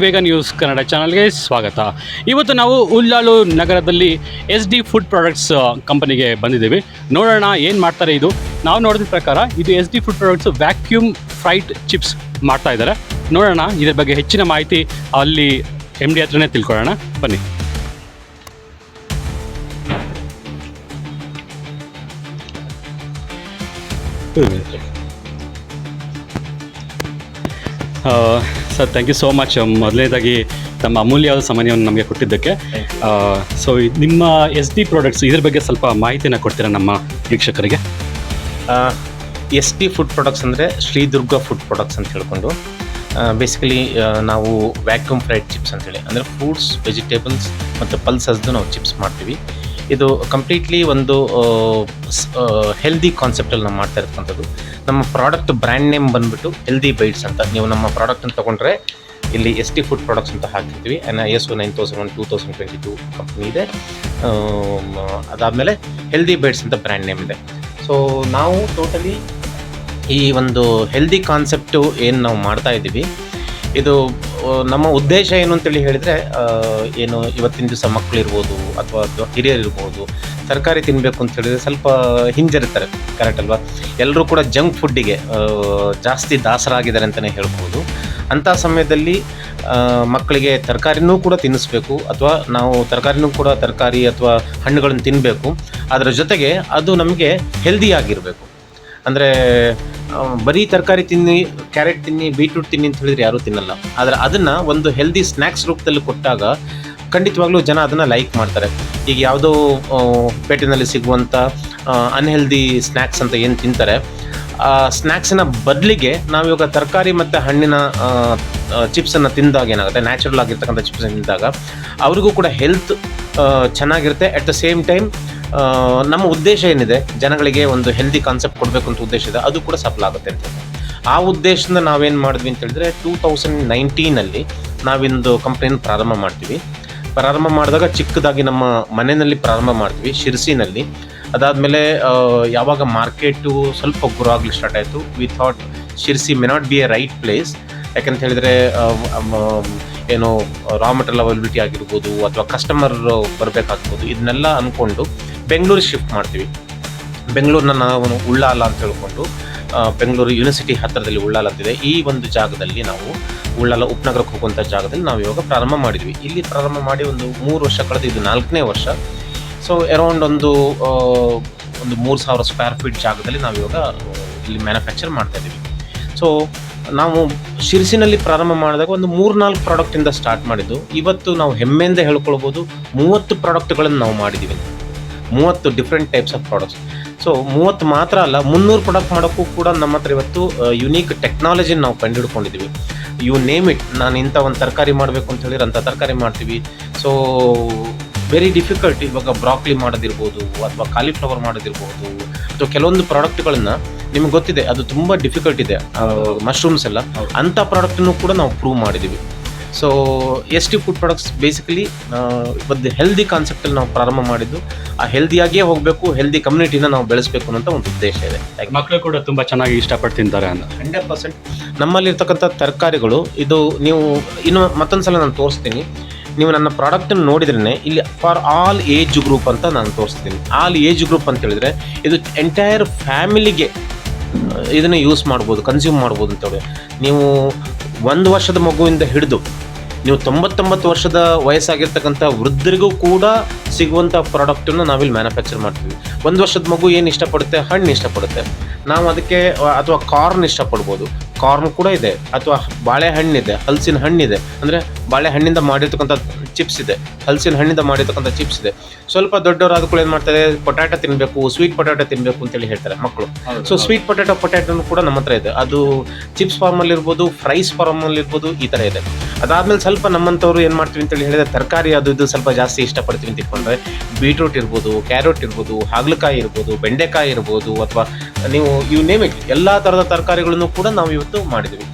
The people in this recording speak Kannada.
ವೇಗ ನ್ಯೂಸ್ ಕನ್ನಡ ಚಾನಲ್ಗೆ ಸ್ವಾಗತ. ಇವತ್ತು ನಾವು ಉಲ್ಲಾಳು ನಗರದಲ್ಲಿ ಎಸ್ ಡಿ ಫುಡ್ ಪ್ರಾಡಕ್ಟ್ಸ್ ಕಂಪನಿಗೆ ಬಂದಿದ್ದೀವಿ. ನೋಡೋಣ ಏನು ಮಾಡ್ತಾರೆ ಇದು. ನಾವು ನೋಡಿದ ಪ್ರಕಾರ ಇದು S D food products vacuum fried chips ಮಾಡ್ತಾ ಇದ್ದಾರೆ. ನೋಡೋಣ ಇದ್ರ ಬಗ್ಗೆ ಹೆಚ್ಚಿನ ಮಾಹಿತಿ ಅಲ್ಲಿ ಎಂ ಡಿ ಹತ್ರನೇ ತಿಳ್ಕೊಳ್ಳೋಣ. ಬನ್ನಿ. Sir thank you so much ಮೊದಲನೇದಾಗಿ ತಮ್ಮ ಅಮೂಲ್ಯವಾದ ಸಮಯವನ್ನು ನಮಗೆ ಕೊಟ್ಟಿದ್ದಕ್ಕೆ. ಸೊ ನಿಮ್ಮ ಎಸ್ ಡಿ ಪ್ರಾಡಕ್ಟ್ಸ್ ಇದ್ರ ಬಗ್ಗೆ ಸ್ವಲ್ಪ ಮಾಹಿತಿನ ಕೊಡ್ತೀರಾ ನಮ್ಮ ವೀಕ್ಷಕರಿಗೆ? ಎಸ್ ಡಿ ಫುಡ್ ಪ್ರಾಡಕ್ಟ್ಸ್ ಅಂದರೆ ಶ್ರೀದುರ್ಗ ಫುಡ್ ಪ್ರಾಡಕ್ಟ್ಸ್ ಅಂತ ಹೇಳ್ಕೊಂಡು ಬೇಸಿಕಲಿ ನಾವು ವ್ಯಾಕ್ಯೂಮ್ ಫ್ರೈಡ್ ಚಿಪ್ಸ್ ಅಂತೇಳಿ, ಅಂದರೆ ಫ್ರೂಟ್ಸ್ ವೆಜಿಟೇಬಲ್ಸ್ ಮತ್ತು ಪಲ್ಸಸ್ದು ನಾವು ಚಿಪ್ಸ್ ಮಾಡ್ತೀವಿ. ಇದು ಕಂಪ್ಲೀಟ್ಲಿ ಒಂದು ಹೆಲ್ದಿ ಕಾನ್ಸೆಪ್ಟಲ್ಲಿ ನಾವು ಮಾಡ್ತಾ ಇರ್ತಕ್ಕಂಥದ್ದು. ನಮ್ಮ ಪ್ರಾಡಕ್ಟ್ ಬ್ರ್ಯಾಂಡ್ ನೇಮ್ ಬಂದುಬಿಟ್ಟು ಹೆಲ್ದಿ ಬೈಟ್ಸ್ ಅಂತ. ನೀವು ನಮ್ಮ ಪ್ರಾಡಕ್ಟನ್ನು ತೊಗೊಂಡ್ರೆ ಇಲ್ಲಿ ಎಸ್ ಟಿ ಫುಡ್ ಪ್ರಾಡಕ್ಟ್ಸ್ ಅಂತ ಹಾಕಿರ್ತೀವಿ. S O nine thousand one two thousand twenty two company ಇದೆ. ಅದಾದಮೇಲೆ ಹೆಲ್ದಿ ಬೈಟ್ಸ್ ಅಂತ ಬ್ರ್ಯಾಂಡ್ ನೇಮ್ ಇದೆ. ಸೊ ನಾವು ಟೋಟಲಿ ಈ ಒಂದು ಹೆಲ್ದಿ ಕಾನ್ಸೆಪ್ಟು ಏನು ನಾವು ಮಾಡ್ತಾ ಇದ್ದೀವಿ ಇದು ನಮ್ಮ ಉದ್ದೇಶ ಏನು ಅಂತೇಳಿ ಹೇಳಿದರೆ ಏನು ಇವತ್ತಿನ ದಿವಸ ಮಕ್ಕಳಿರ್ಬೋದು ಅಥವಾ ಹಿರಿಯರಿರ್ಬೋದು, ತರಕಾರಿ ತಿನ್ನಬೇಕು ಅಂತ ಹೇಳಿದರೆ ಸ್ವಲ್ಪ ಹಿಂಜರಿತಾರೆ ಕರೆಕ್ಟ್ ಅಲ್ವಾ? ಎಲ್ಲರೂ ಕೂಡ ಜಂಕ್ ಫುಡ್ಡಿಗೆ ಜಾಸ್ತಿ ದಾಸರಾಗಿದ್ದಾರೆ ಅಂತಲೇ ಹೇಳ್ಬೋದು. ಅಂಥ ಸಮಯದಲ್ಲಿ ಮಕ್ಕಳಿಗೆ ತರಕಾರಿನೂ ಕೂಡ ತಿನ್ನಿಸ್ಬೇಕು, ಅಥವಾ ನಾವು ತರಕಾರಿನೂ ಕೂಡ ತರಕಾರಿ ಅಥವಾ ಹಣ್ಣುಗಳನ್ನು ತಿನ್ನಬೇಕು ಅದರ ಜೊತೆಗೆ ಅದು ನಮಗೆ ಹೆಲ್ದಿಯಾಗಿರಬೇಕು ಅಂದರೆ ಬರೀ ತರಕಾರಿ ತಿನ್ನಿ, ಕ್ಯಾರೆಟ್ ತಿನ್ನಿ, ಬೀಟ್ರೂಟ್ ತಿನ್ನಿ ಅಂತ ಹೇಳಿದ್ರೆ ಯಾರೂ ತಿನ್ನಲ್ಲ. ಆದರೆ ಅದನ್ನು ಒಂದು ಹೆಲ್ದಿ ಸ್ನ್ಯಾಕ್ಸ್ ರೂಪದಲ್ಲಿ ಕೊಟ್ಟಾಗ ಖಂಡಿತವಾಗ್ಲೂ ಜನ ಅದನ್ನು ಲೈಕ್ ಮಾಡ್ತಾರೆ. ಈಗ ಯಾವುದೋ ಪೇಟಿನಲ್ಲಿ ಸಿಗುವಂಥ ಅನ್ಹೆಲ್ದಿ ಸ್ನ್ಯಾಕ್ಸ್ ಅಂತ ಏನು ತಿಂತಾರೆ, ಆ ಸ್ನ್ಯಾಕ್ಸಿನ ಬದಲಿಗೆ ನಾವಿವಾಗ ತರಕಾರಿ ಮತ್ತು ಹಣ್ಣಿನ ಚಿಪ್ಸನ್ನು ತಿಂದಾಗ ಏನಾಗುತ್ತೆ ನ್ಯಾಚುರಲ್ ಆಗಿರ್ತಕ್ಕಂಥ ಚಿಪ್ಸನ್ನು ತಿಂದಾಗ, ಅವರಿಗೂ ಕೂಡ ಹೆಲ್ತ್ ಚೆನ್ನಾಗಿರುತ್ತೆ. ಅಟ್ ದ ಸೇಮ್ ಟೈಮ್ ನಮ್ಮ ಉದ್ದೇಶ ಏನಿದೆ? ಜನಗಳಿಗೆ ಒಂದು ಹೆಲ್ದಿ ಕಾನ್ಸೆಪ್ಟ್ ಕೊಡಬೇಕು ಅಂತ ಉದ್ದೇಶ ಇದೆ. ಅದು ಕೂಡ ಸಫಲ ಆಗುತ್ತೆ ಅಂತ ಆ ಉದ್ದೇಶದಿಂದ ನಾವೇನು ಮಾಡಿದ್ವಿ ಅಂತ ಹೇಳಿದ್ರೆ ಟೂ ತೌಸಂಡ್ ನೈನ್ಟೀನಲ್ಲಿ ನಾವಿಂದು ಕಂಪ್ನಿಯನ್ನು ಪ್ರಾರಂಭ ಮಾಡ್ತೀವಿ. ಪ್ರಾರಂಭ ಮಾಡಿದಾಗ ಚಿಕ್ಕದಾಗಿ ನಮ್ಮ ಮನೆಯಲ್ಲಿ ಪ್ರಾರಂಭ ಮಾಡ್ತೀವಿ, ಶಿರ್ಸಿನಲ್ಲಿ. ಅದಾದಮೇಲೆ ಯಾವಾಗ ಮಾರ್ಕೆಟು ಸ್ವಲ್ಪ ಗುರು ಆಗಲಿ ಸ್ಟಾರ್ಟ್ ಆಯಿತು. We thought Sirsi may not be a right place ಯಾಕಂತ ಹೇಳಿದರೆ ಏನು ರಾ ಮೆಟೀರಿಯಲ್ ಅವೈಲಬಿಲಿಟಿ ಆಗಿರ್ಬೋದು ಅಥವಾ ಕಸ್ಟಮರ್ ಬರಬೇಕಾಗ್ಬೋದು, ಇದನ್ನೆಲ್ಲ ಅಂದ್ಕೊಂಡು ಬೆಂಗಳೂರಿಗೆ ಶಿಫ್ಟ್ ಮಾಡ್ತೀವಿ. ಬೆಂಗಳೂರನ್ನ ನಾವು ಉಳ್ಳಾಲ ಅಂತ ಹೇಳ್ಕೊಂಡು ಬೆಂಗಳೂರು ಯೂನಿವರ್ಸಿಟಿ ಹತ್ತಿರದಲ್ಲಿ ಉಳ್ಳಾಲ ಅಂತಿದೆ ಈ ಒಂದು ಜಾಗದಲ್ಲಿ ನಾವು ಉಳ್ಳಾಲ ಉಪನಗರಕ್ಕೆ ಹೋಗುವಂಥ ಜಾಗದಲ್ಲಿ ನಾವು ಇವಾಗ ಪ್ರಾರಂಭ ಮಾಡಿದ್ವಿ. ಇಲ್ಲಿ ಪ್ರಾರಂಭ ಮಾಡಿ ಒಂದು ಮೂರು ವರ್ಷ ಕಳೆದು, ಇದು ನಾಲ್ಕನೇ ವರ್ಷ. ಸೊ ಅರೌಂಡ್ ಒಂದು ಒಂದು ಮೂರು ಸಾವಿರ ಸ್ಕ್ವೇರ್ ಫೀಟ್ ಜಾಗದಲ್ಲಿ ನಾವು ಇವಾಗ ಇಲ್ಲಿ ಮ್ಯಾನುಫ್ಯಾಕ್ಚರ್ ಮಾಡ್ತಾ ಇದ್ದೀವಿ. ಸೊ ನಾವು ಶಿರ್ಸಿನಲ್ಲಿ ಪ್ರಾರಂಭ ಮಾಡಿದಾಗ ಒಂದು ಮೂರ್ನಾಲ್ಕು ಪ್ರಾಡಕ್ಟಿಂದ ಸ್ಟಾರ್ಟ್ ಮಾಡಿದ್ದು, ಇವತ್ತು ನಾವು ಹೆಮ್ಮೆಯಿಂದ ಹೇಳ್ಕೊಳ್ಬೋದು ಮೂವತ್ತು ಪ್ರಾಡಕ್ಟ್ಗಳನ್ನು ನಾವು ಮಾಡಿದ್ದೀವಿ ಮೂವತ್ತು different types of products so ಮೂವತ್ತು ಮಾತ್ರ ಅಲ್ಲ, ಮುನ್ನೂರು ಪ್ರಾಡಕ್ಟ್ ಮಾಡೋಕ್ಕೂ ಕೂಡ ನಮ್ಮ ಹತ್ರ ಇವತ್ತು ಯುನೀಕ್ ಟೆಕ್ನಾಲಜಿನ ನಾವು ಕಂಡುಹಿಡ್ಕೊಂಡಿದ್ದೀವಿ ಯು ನೇಮ್ ಇಟ್ ನಾನು ಇಂಥ ಒಂದು ತರಕಾರಿ ಮಾಡಬೇಕು ಅಂತ ಹೇಳಿದ್ರೆ ಅಂಥ ತರಕಾರಿ ಮಾಡ್ತೀವಿ. ಸೊ ವೆರಿ ಡಿಫಿಕಲ್ಟ್ ಇವಾಗ ಬ್ರಾಕ್ಲಿ ಮಾಡೋದಿರ್ಬೋದು ಅಥವಾ ಕಾಲಿಫ್ಲವರ್ ಮಾಡೋದಿರ್ಬೋದು. ಅಥವಾ ಕೆಲವೊಂದು ಪ್ರಾಡಕ್ಟ್ಗಳನ್ನ ನಿಮ್ಗೆ ಗೊತ್ತಿದೆ ಅದು ತುಂಬ ಡಿಫಿಕಲ್ಟ್ ಇದೆ ಮಶ್ರೂಮ್ಸ್ ಎಲ್ಲ. ಅಂಥ ಪ್ರಾಡಕ್ಟನ್ನು ಕೂಡ ನಾವು ಪ್ರೂವ್ ಮಾಡಿದ್ದೀವಿ so S T food products basically ಒಂದು ಹೆಲ್ದಿ ಕಾನ್ಸೆಪ್ಟಲ್ಲಿ ನಾವು ಪ್ರಾರಂಭ ಮಾಡಿದ್ದು ಆ ಹೆಲ್ದಿಯಾಗಿಯೇ ಹೋಗಬೇಕು ಹೆಲ್ದಿ ಕಮ್ಯುನಿಟಿನ ನಾವು ಬೆಳೆಸಬೇಕು ಅನ್ನೋ ಒಂದು ಉದ್ದೇಶ ಇದೆ. ಮಕ್ಕಳು ಕೂಡ ತುಂಬ ಚೆನ್ನಾಗಿ ಇಷ್ಟಪಟ್ಟು ತಿಂತಾರೆ ಅಂತ. Hundred percent. ನಮ್ಮಲ್ಲಿರ್ತಕ್ಕಂಥ ತರಕಾರಿಗಳು ಇದು ನೀವು ಇನ್ನು ಮತ್ತೊಂದು ಸಲ ನಾನು ತೋರಿಸ್ತೀನಿ. ನೀವು ನನ್ನ ಪ್ರಾಡಕ್ಟನ್ನು ನೋಡಿದ್ರೆ ಇಲ್ಲಿ ಫಾರ್ ಆಲ್ ಏಜ್ ಗ್ರೂಪ್ ಅಂತ ನಾನು ತೋರಿಸ್ತೀನಿ. ಆಲ್ ಏಜ್ ಗ್ರೂಪ್ ಅಂತ ಹೇಳಿದ್ರೆ ಇದು ಎಂಟೈರ್ ಫ್ಯಾಮಿಲಿಗೆ ಇದನ್ನು ಯೂಸ್ ಮಾಡ್ಬೋದು ಕನ್ಸ್ಯೂಮ್ ಮಾಡ್ಬೋದು ಅಂತೇಳಿ ನೀವು ಒಂದು ವರ್ಷದ ಮಗುವಿಂದ ಹಿಡಿದು ನೀವು ತೊಂಬತ್ತೊಂಬತ್ತು ವರ್ಷದ ವಯಸ್ಸಾಗಿರ್ತಕ್ಕಂಥ ವೃದ್ಧರಿಗೂ ಕೂಡ ಸಿಗುವಂಥ ಪ್ರಾಡಕ್ಟನ್ನು ನಾವಿಲ್ಲಿ ಮ್ಯಾನುಫ್ಯಾಕ್ಚರ್ ಮಾಡ್ತೀವಿ. ಒಂದು ವರ್ಷದ ಮಗು ಏನು ಇಷ್ಟಪಡುತ್ತೆ? ಹಣ್ಣು ಇಷ್ಟಪಡುತ್ತೆ. ನಾವು ಅದಕ್ಕೆ ಅಥವಾ ಕಾರ್ನ್ ಇಷ್ಟಪಡ್ಬೋದು. ಕಾರ್ನ್ ಕೂಡ ಇದೆ ಅಥವಾ ಬಾಳೆಹಣ್ಣಿದೆ ಹಲಸಿನ ಹಣ್ಣಿದೆ. ಅಂದರೆ ಬಾಳೆಹಣ್ಣಿಂದ ಮಾಡಿರ್ತಕ್ಕಂಥ ಚಿಪ್ಸ್ ಇದೆ ಹಲಸಿನ ಹಣ್ಣಿಂದ ಮಾಡಿರ್ತಕ್ಕಂಥ ಚಿಪ್ಸ್ ಇದೆ. ಸ್ವಲ್ಪ ದೊಡ್ಡವರಾದ ಕೂಡ ಏನು ಮಾಡ್ತಾರೆ ಪೊಟ್ಯಾಟೊ ತಿನ್ನಬೇಕು ಸ್ವೀಟ್ ಪೊಟ್ಯಾಟೊ ತಿನ್ನಬೇಕು ಅಂತೇಳಿ ಹೇಳ್ತಾರೆ ಮಕ್ಕಳು. ಸೊ ಸ್ವೀಟ್ ಪೊಟ್ಯಾಟೊ ಪೊಟ್ಯಾಟೊನು ಕೂಡ ನಮ್ಮ ಹತ್ರ ಇದೆ. ಅದು ಚಿಪ್ಸ್ ಫಾರ್ಮಲ್ಲಿ ಇರ್ಬೋದು ಫ್ರೈಸ್ ಫಾರ್ಮಲ್ಲಿ ಇರ್ಬೋದು ಈ ಥರ ಇದೆ. ಅದಾದಮೇಲೆ ಸ್ವಲ್ಪ ನಮ್ಮಂಥವ್ರು ಏನು ಮಾಡ್ತೀವಿ ಅಂತೇಳಿ ಹೇಳಿದ್ರೆ ತರಕಾರಿ ಅದು ಇದು ಸ್ವಲ್ಪ ಜಾಸ್ತಿ ಇಷ್ಟಪಡ್ತೀವಿ ಅಂತ ಇಟ್ಕೊಂಡ್ರೆ ಬೀಟ್ರೂಟ್ ಇರ್ಬೋದು ಕ್ಯಾರೆಟ್ ಇರ್ಬೋದು ಹಾಗಲಕಾಯಿ ಇರ್ಬೋದು ಬೆಂಡೆಕಾಯಿ ಇರ್ಬೋದು ಅಥವಾ ನೀವು ಇವು ನೇಮ್ ಇಟ್ ಎಲ್ಲ ಥರದ ತರಕಾರಿಗಳನ್ನು ಕೂಡ ನಾವು ಇವತ್ತು ಮಾಡಿದ್ದೀವಿ.